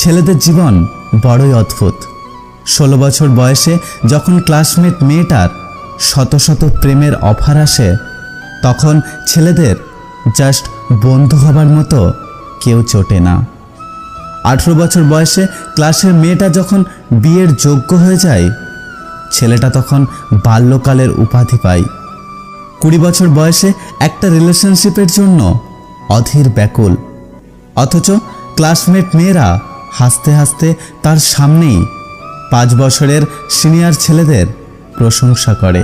ছেলেদের জীবন বড়ই অদ্ভুত। ষোলো বছর বয়সে যখন ক্লাসমেট মেয়েটার শত শত প্রেমের অফার আসে, তখন ছেলেদের জাস্ট বন্ধু হবার মতো কেউ চটে না। আঠেরো বছর বয়সে ক্লাসের মেয়েটা যখন বিয়ের যোগ্য হয়ে যায়, ছেলেটা তখন বাল্যকালের উপাধি পায়। কুড়ি বছর বয়সে একটা রিলেশনশিপের জন্য অধীর ব্যাকুল। অথচ ক্লাসমেট মেয়েরা হাসতে হাসতে তার সামনেই পাঁচ বছরের সিনিয়র ছেলেদের প্রশংসা করে।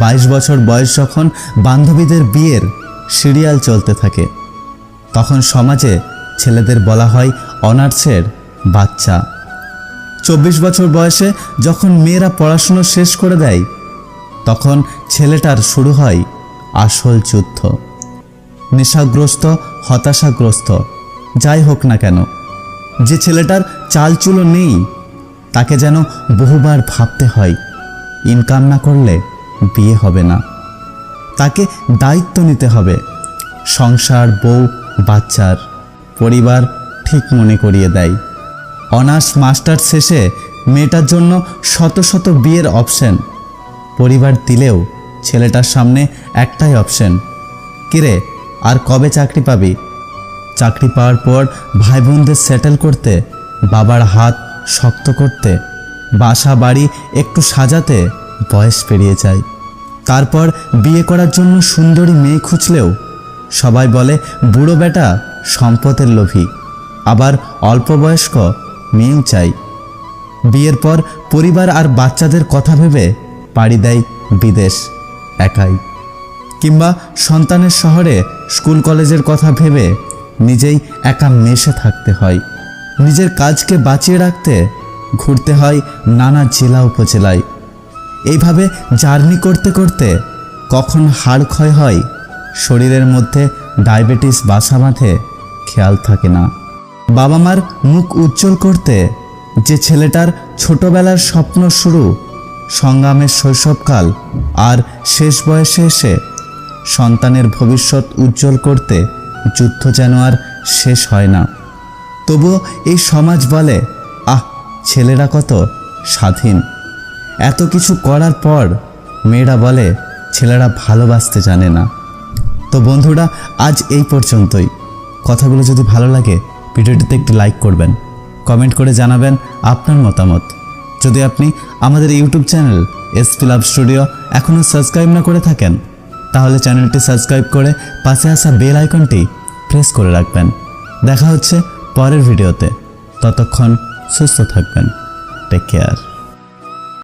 বাইশ বছর বয়স যখন বান্ধবীদের বিয়ের সিরিয়াল চলতে থাকে, তখন সমাজে ছেলেদের বলা হয় অনার্সের বাচ্চা। চব্বিশ বছর বয়সে যখন মেয়েরা পড়াশুনো শেষ করে দেয়, তখন ছেলেটার শুরু হয় আসল যুদ্ধ। নেশাগ্রস্ত, হতাশাগ্রস্ত, যাই হোক না কেন যে ছেলেটার চালচুলো নেই, তাকে যেন বহুবার ভাবতে হয়, ইনকাম না করলে বিয়ে হবে না। তাকে দায়িত্ব নিতে হবে, সংসার, বউ, বাচ্চার পরিবার ঠিক মনে করিয়ে দেয়। অনার্স মাস্টার শেষে মেয়েটার জন্য শত শত বিয়ের অপশন। পরিবার দিলেও ছেলেটার সামনে একটাই অপশন, কিরে, আর কবে চাকরি পাবি? চাকরি পাওয়ার পর ভাই বোনদের সেটেল করতে, বাবার হাত শক্ত করতে, বাসা বাড়ি একটু সাজাতে বয়স পেরিয়ে যায়। তারপর বিয়ে করার জন্য সুন্দরী মেয়ে খুঁজলেও সবাই বলে, বুড়ো বেটা সম্পদের লোভী। আবার অল্প বয়স্ক মেয়েও চাই। বিয়ের পর পরিবার আর বাচ্চাদের কথা ভেবে পাড়ি দেয় বিদেশ একাই। কিংবা সন্তানের শহরে স্কুল কলেজের কথা ভেবে নিজেই একা মেশে থাকতে হয়। নিজের কাজকে বাঁচিয়ে রাখতে ঘুরতে হয় নানা জেলা উপজেলায়। এইভাবে জার্নি করতে করতে কখন হাড় ক্ষয় হয়, শরীরের মধ্যে ডায়াবেটিস বাসা বাঁধে খেয়াল থাকে না। বাবা মার মুখ উজ্জ্বল করতে যে ছেলেটার ছোটবেলার স্বপ্ন শুরু, সংগ্রামের শৈশবকাল আর শেষ বয়সে এসে সন্তানের ভবিষ্যৎ উজ্জ্বল করতে যুদ্ধ যেন আর শেষ হয় না। তবুও এই সমাজ বলে, আহ, ছেলেরা কত স্বাধীন। এত কিছু করার পর মেয়েরা বলে, ছেলেরা ভালোবাসতে জানে না। তো বন্ধুরা, আজ এই পর্যন্তই। কথাগুলো যদি ভালো লাগে, ভিডিওটিতে একটি লাইক করবেন। কমেন্ট করে জানাবেন আপনার মতামত। যদি আপনি আমাদের YouTube channel SP Love Studio এখনও সাবস্ক্রাইব না করে থাকেন তাহলে চ্যানেলটি সাবস্ক্রাইব করে পাশে আসা বেল আইকনটি প্রেস করে রাখবেন। দেখা হচ্ছে পরের ভিডিওতে। ততক্ষণ সুস্থ থাকবেন। Take care